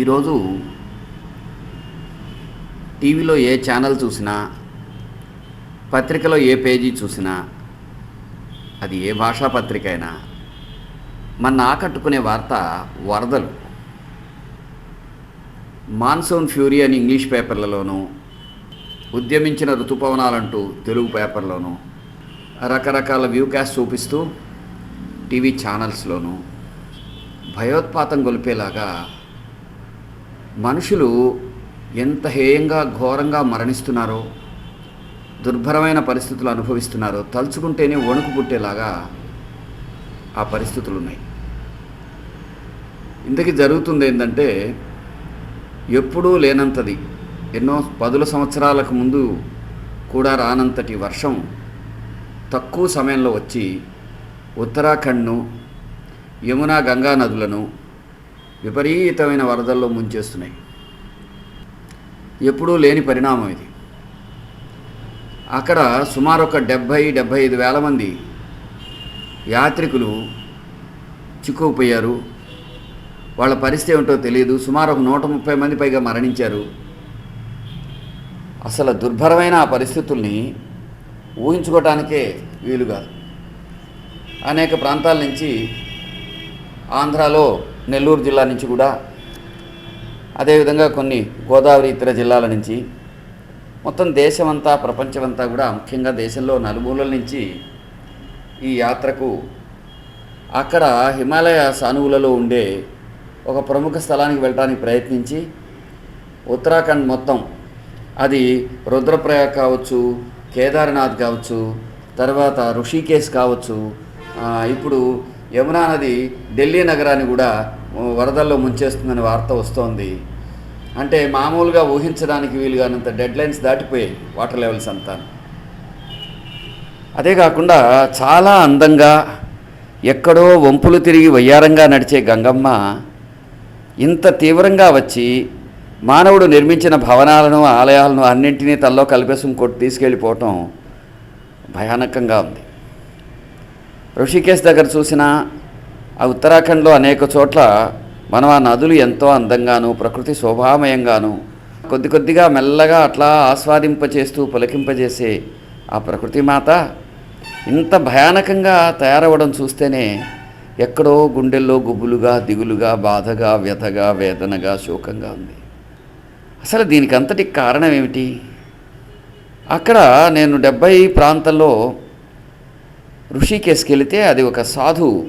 ఈరోజు టీవీలో ఏ ఛానల్ చూసినా పత్రికలో ఏ పేజీ చూసినా అది ఏ భాషా పత్రిక అయినా మన ఆకట్టుకునే వార్త వరదలు. మాన్సూన్ ఫ్యూరీ అని ఇంగ్లీష్ పేపర్లలోనూ ఉద్యమించిన ఋతుపవనాలంటూ తెలుగు పేపర్లోనూ రకరకాల వ్యూ క్యాస్ట్ చూపిస్తూ టీవీ ఛానల్స్లోనూ భయోత్పాతం గొలిపేలాగా మనుషులు ఎంత హేయంగా ఘోరంగా మరణిస్తున్నారో దుర్భరమైన పరిస్థితులు అనుభవిస్తున్నారో తలుచుకుంటేనే వణుకు పుట్టేలాగా ఆ పరిస్థితులు ఉన్నాయి. ఇంతకీ జరుగుతుంది ఏంటంటే ఎప్పుడూ లేనంతది ఎన్నో పదుల సంవత్సరాలకు ముందు కూడా రానంతటి వర్షం తక్కువ సమయంలో వచ్చి ఉత్తరాఖండ్ను యమునా గంగా నదులను విపరీతమైన వరదల్లో ముంచేస్తున్నాయి. ఎప్పుడూ లేని పరిణామం ఇది. అక్కడ సుమారు ఒక డెబ్భై డెబ్భై ఐదు వేల మంది యాత్రికులు చిక్కుకుపోయారు. వాళ్ళ పరిస్థితి ఏమిటో తెలియదు. సుమారు ఒక నూట ముప్పై మంది పైగా మరణించారు. అసలు దుర్భరమైన ఆ పరిస్థితుల్ని ఊహించుకోవటానికే వీలుగా అనేక ప్రాంతాల నుంచి ఆంధ్రాలో నెల్లూరు జిల్లా నుంచి కూడా అదేవిధంగా కొన్ని గోదావరి ఇతర జిల్లాల నుంచి మొత్తం దేశమంతా ప్రపంచమంతా కూడా ముఖ్యంగా దేశంలో నలుమూలల నుంచి ఈ యాత్రకు అక్కడ హిమాలయ సానువులలో ఉండే ఒక ప్రముఖ స్థలానికి వెళ్ళడానికి ప్రయత్నించి ఉత్తరాఖండ్ మొత్తం అది రుద్రప్రయాగ్ కావచ్చు కేదార్నాథ్ కావచ్చు తర్వాత ఋషికేశ్ కావచ్చు ఇప్పుడు యమునా నది ఢిల్లీ నగరాన్ని కూడా వరదల్లో ముంచేస్తుందని వార్త వస్తోంది. అంటే మామూలుగా ఊహించడానికి వీలు కానంత డెడ్ లైన్స్ దాటిపోయాయి వాటర్ లెవెల్స్ అంతా. అదే కాకుండా చాలా అందంగా ఎక్కడో వంపులు తిరిగి వయ్యారంగా నడిచే గంగమ్మ ఇంత తీవ్రంగా వచ్చి మానవుడు నిర్మించిన భవనాలను ఆలయాలను అన్నింటినీ తల్లో కలిపేసుకుని కొట్టి తీసుకెళ్ళిపోవటం భయానకంగా ఉంది. ఋషికేశ్ దగ్గర చూసిన ఆ ఉత్తరాఖండ్లో అనేక చోట్ల మనం ఆ నదులు ఎంతో అందంగాను ప్రకృతి శోభామయంగాను కొద్ది కొద్దిగా మెల్లగా అట్లా ఆస్వాదింపచేస్తూ పులకింపజేసే ఆ ప్రకృతి మాత ఇంత భయానకంగా తయారవ్వడం చూస్తేనే ఎక్కడో గుండెల్లో గుబులుగా దిగులుగా బాధగా వ్యధగా వేదనగా శోకంగా ఉంది. అసలు దీనికి అంతటి కారణం ఏమిటి అక్కడ నేను డెబ్బై ప్రాంతంలో ఋషికేశ్కి వెళితే అది ఒక సాధు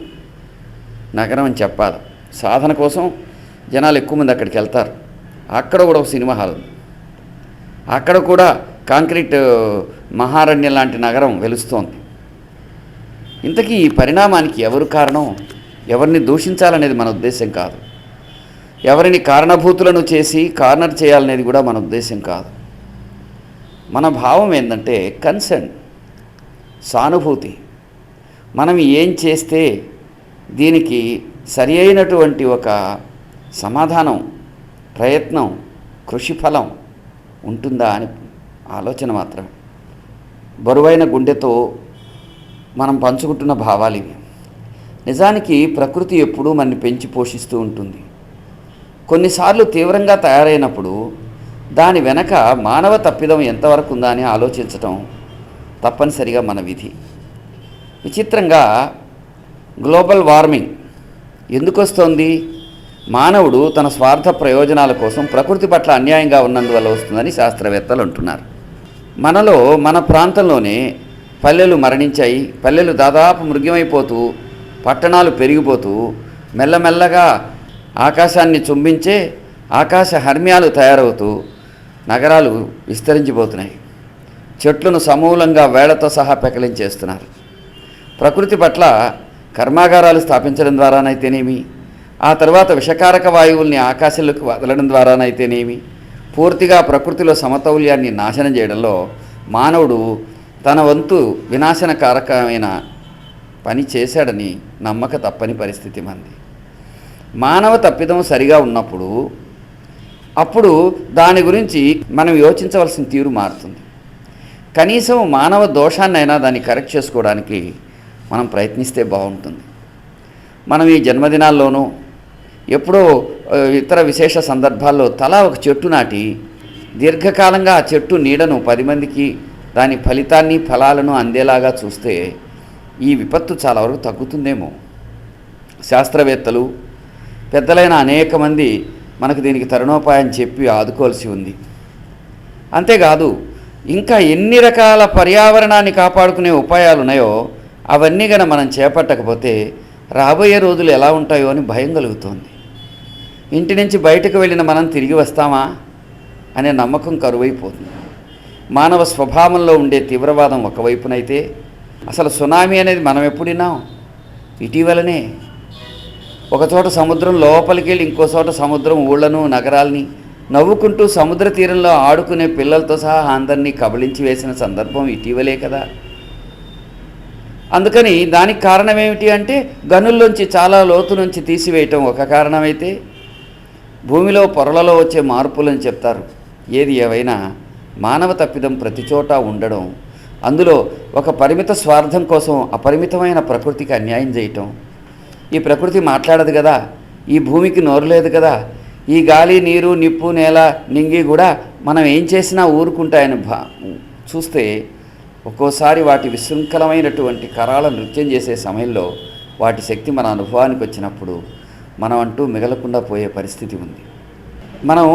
నగరం అని చెప్పాలి. సాధన కోసం జనాలు ఎక్కువ మంది అక్కడికి వెళ్తారు. అక్కడ కూడా ఒక సినిమా హాల్. అక్కడ కూడా కాంక్రీట్ మహారణ్యం లాంటి నగరం వెలుస్తోంది. ఇంతకీ ఈ పరిణామానికి ఎవరు కారణం? ఎవరిని దూషించాలనేది మన ఉద్దేశం కాదు. ఎవరిని కారణభూతులను చేసి కార్నర్ చేయాలనేది కూడా మన ఉద్దేశం కాదు. మన భావం ఏంటంటే కన్సర్న్ సానుభూతి. మనం ఏం చేస్తే దీనికి సరి అయినటువంటి ఒక సమాధానం ప్రయత్నం కృషి ఫలం ఉంటుందా అని ఆలోచన మాత్రమే. బరువైన గుండెతో మనం పంచుకుంటున్న భావాలు ఇవి. నిజానికి ప్రకృతి ఎప్పుడూ మనని పెంచి పోషిస్తూ ఉంటుంది. కొన్నిసార్లు తీవ్రంగా తయారైనప్పుడు దాని వెనక మానవ తప్పిదం ఎంతవరకు ఉందా అని ఆలోచించటం తప్పనిసరిగా మన విధి. విచిత్రంగా గ్లోబల్ వార్మింగ్ ఎందుకు వస్తోంది? మానవుడు తన స్వార్థ ప్రయోజనాల కోసం ప్రకృతి పట్ల అన్యాయంగా ఉన్నందువల్ల వస్తుందని శాస్త్రవేత్తలు అంటున్నారు. మనలో మన ప్రాంతంలోనే పల్లెలు మరణించాయి. పల్లెలు దాదాపు మృగ్యమైపోతూ పట్టణాలు పెరిగిపోతూ మెల్లమెల్లగా ఆకాశాన్ని చుంబించే ఆకాశ హర్మ్యాలు తయారవుతూ నగరాలు విస్తరించిపోతున్నాయి. చెట్లను సమూలంగా వేళతో సహా పెకలించేస్తున్నారు. ప్రకృతి పట్ల కర్మాగారాలు స్థాపించడం ద్వారానైతేనేమి ఆ తర్వాత విషకారక వాయువుల్ని ఆకాశంలోకి వదలడం ద్వారానైతేనేమి పూర్తిగా ప్రకృతిలో సమతౌల్యాన్ని నాశనం చేయడంలో మానవుడు తన వంతు వినాశనకారకమైన పని చేశాడని నమ్మక తప్పని పరిస్థితి మంది. మానవ తప్పిదం సరిగా ఉన్నప్పుడు అప్పుడు దాని గురించి మనం యోచించవలసిన తీరు మారుతుంది. కనీసం మానవ దోషాన్నైనా దాన్ని కరెక్ట్ చేసుకోవడానికి మనం ప్రయత్నిస్తే బాగుంటుంది. మనం ఈ జన్మదినాల్లోనూ ఎప్పుడో ఇతర విశేష సందర్భాల్లో తలా ఒక చెట్టు నాటి దీర్ఘకాలంగా ఆ చెట్టు నీడను పది మందికి దాని ఫలితాన్ని ఫలాలను అందేలాగా చూస్తే ఈ విపత్తు చాలా వరకు తగ్గుతుందేమో. శాస్త్రవేత్తలు పెద్దలైన అనేక మంది మనకు దీనికి తరుణోపాయం చెప్పి ఆదుకోవాల్సి ఉంది. అంతేకాదు ఇంకా ఎన్ని రకాల పర్యావరణాన్ని కాపాడుకునే ఉపాయాలు ఉన్నాయో అవన్నీ కనుక మనం చేపట్టకపోతే రాబోయే రోజులు ఎలా ఉంటాయో అని భయం కలుగుతోంది. ఇంటి నుంచి బయటకు వెళ్ళిన మనం తిరిగి వస్తామా? అనే నమ్మకం కరువైపోతుంది. మానవ స్వభావంలో ఉండే తీవ్రవాదం ఒకవైపునైతే అసలు సునామీ అనేది మనం ఎప్పుడు విన్నాం? ఇటీవలనే. ఒక చోట సముద్రం లోపలికి వెళ్ళి ఇంకో చోట సముద్రం ఊళ్ళను నగరాల్ని నవ్వుకుంటూ సముద్ర తీరంలో ఆడుకునే పిల్లలతో సహా అందరినీ కబళించి వేసిన సందర్భం ఇటీవలే కదా. అందుకని దానికి కారణం ఏమిటి అంటే గనుల్లోంచి చాలా లోతు నుంచి తీసివేయటం ఒక కారణమైతే భూమిలో పొరలలో వచ్చే మార్పులని చెప్తారు. ఏది ఏవైనా మానవ తప్పిదం ప్రతి చోట ఉండడం అందులో ఒక పరిమిత స్వార్థం కోసం అపరిమితమైన ప్రకృతికి అన్యాయం చేయటం ఈ ప్రకృతి మాట్లాడదు కదా ఈ భూమికి నోరు లేదు కదా ఈ గాలి నీరు నిప్పు నేల నింగి కూడా మనం ఏం చేసినా ఊరుకుంటాయని భా చూస్తే ఒక్కోసారి వాటి విశృంఖలమైనటువంటి కరాల నృత్యం చేసే సమయంలో వాటి శక్తి మన అనుభవానికి వచ్చినప్పుడు మనం అంటూ మిగలకుండా పోయే పరిస్థితి ఉంది. మనం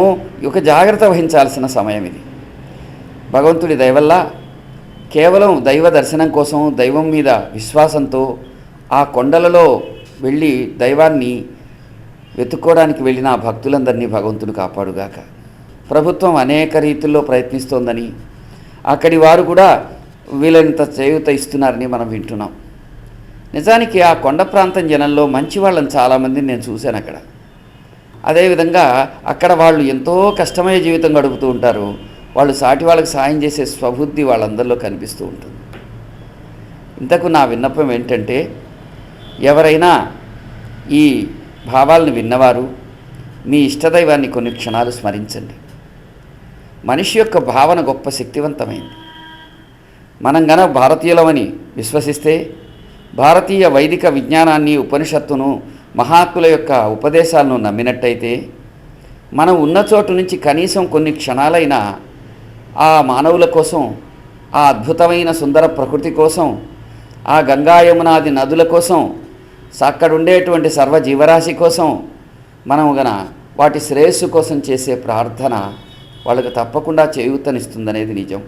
ఒక జాగ్రత్త వహించాల్సిన సమయం ఇది. భగవంతుడి దయవల్ల కేవలం దైవ దర్శనం కోసం దైవం మీద విశ్వాసంతో ఆ కొండలలో వెళ్ళి దైవాన్ని వెతుక్కోవడానికి వెళ్ళిన ఆ భక్తులందరినీ భగవంతుడు కాపాడుగాక. ప్రభుత్వం అనేక రీతుల్లో ప్రయత్నిస్తోందని అక్కడి వారు కూడా వీలైనంత చేయూత ఇస్తున్నారని మనం వింటున్నాం. నిజానికి ఆ కొండ ప్రాంతం జనంలో మంచి వాళ్ళని చాలామందిని నేను చూశాను అక్కడ. అదేవిధంగా అక్కడ వాళ్ళు ఎంతో కష్టమయ్యే జీవితం గడుపుతూ ఉంటారు. వాళ్ళు సాటి వాళ్ళకి సాయం చేసే స్వబుద్ధి వాళ్ళందరిలో కనిపిస్తూ ఉంటుంది. ఇంతకు నా విన్నపం ఏంటంటే ఎవరైనా ఈ భావాలను విన్నవారు మీ ఇష్టదైవాన్ని కొన్ని క్షణాలు స్మరించండి. మనిషి యొక్క భావన గొప్ప శక్తివంతమైంది. మనం గన భారతీయులమని విశ్వసిస్తే భారతీయ వైదిక విజ్ఞానాన్ని ఉపనిషత్తును మహాత్ముల యొక్క ఉపదేశాలను నమ్మినట్టయితే మనం ఉన్న చోటు నుంచి కనీసం కొన్ని క్షణాలైనా ఆ మానవుల కోసం ఆ అద్భుతమైన సుందర ప్రకృతి కోసం ఆ గంగా యమునాది నదుల కోసం అక్కడుండేటువంటి సర్వజీవరాశి కోసం మనం గన వాటి శ్రేయస్సు కోసం చేసే ప్రార్థన వాళ్ళకి తప్పకుండా చేయూతనిస్తుందనేది నిజం.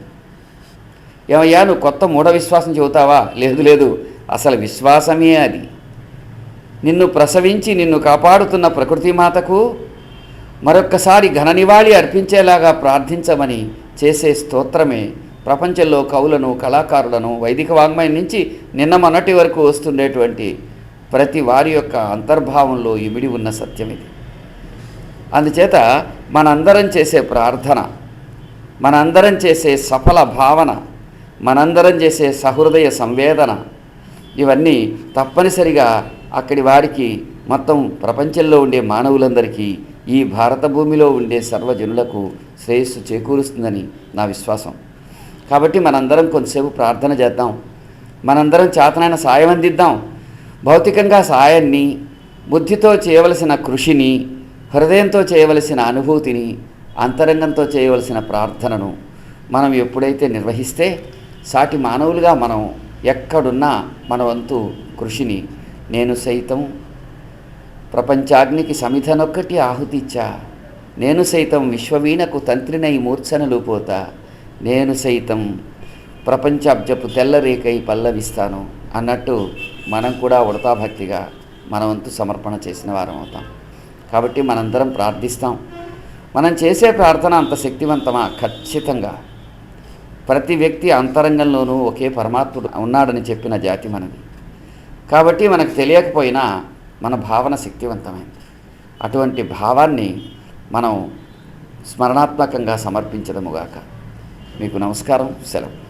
ఏమయ్యా నువ్వు కొత్త మూఢ విశ్వాసం చెబుతావా? లేదు లేదు. అసలు విశ్వాసమే అది. నిన్ను ప్రసవించి నిన్ను కాపాడుతున్న ప్రకృతి మాతకు మరొక్కసారి ఘన నివాళి అర్పించేలాగా ప్రార్థించమని చేసే స్తోత్రమే ప్రపంచంలో కవులను కళాకారులను వైదిక వాంగ్మయం నుంచి నిన్న మొన్నటి వరకు వస్తుండేటువంటి ప్రతి వారి యొక్క అంతర్భావంలో ఇమిడి ఉన్న సత్యం ఇది అందుచేత మనందరం చేసే ప్రార్థన మనందరం చేసే సఫల భావన మనందరం చేసే సహృదయ సంవేదన. ఇవన్నీ తప్పనిసరిగా అక్కడి వారికి మొత్తం ప్రపంచంలో ఉండే మానవులందరికీ ఈ భారత భూమిలో ఉండే సర్వజనులకు శ్రేయస్సు చేకూరుస్తుందని నా విశ్వాసం. కాబట్టి మనందరం కొంతసేపు ప్రార్థన చేద్దాం. మనందరం చేతనైన సాయం అందిద్దాం. భౌతికంగా సాయాన్ని బుద్ధితో చేయవలసిన కృషిని హృదయంతో చేయవలసిన అనుభూతిని అంతరంగంతో చేయవలసిన ప్రార్థనను మనం ఎప్పుడైతే నిర్వహిస్తే సాటి మానవులుగా మనం ఎక్కడున్నా మన వంతు కృషిని నేను సైతం ప్రపంచాగ్నికి సమిధనొక్కటి ఆహుతిచ్చా. నేను సైతం విశ్వవీణకు తంత్రినై మూర్ఛనలు పోతా. నేను సైతం ప్రపంచాబ్జపు తెల్లరేకై పల్లవిస్తాను అన్నట్టు మనం కూడా ఉడతాభక్తిగా మన వంతు సమర్పణ చేసిన వారం అవుతాం. కాబట్టి మనందరం ప్రార్థిస్తాం. మనం చేసే ప్రార్థన అంత శక్తివంతమా? ఖచ్చితంగా. ప్రతి వ్యక్తి అంతరంగంలోనూ ఒకే పరమాత్ముడు ఉన్నాడని చెప్పిన జాతి మనది. కాబట్టి మనకు తెలియకపోయినా మన భావన శక్తివంతమైంది. అటువంటి భావాన్ని మనం స్మరణాత్మకంగా సమర్పించడముగాక మీకు నమస్కారం సెలవు.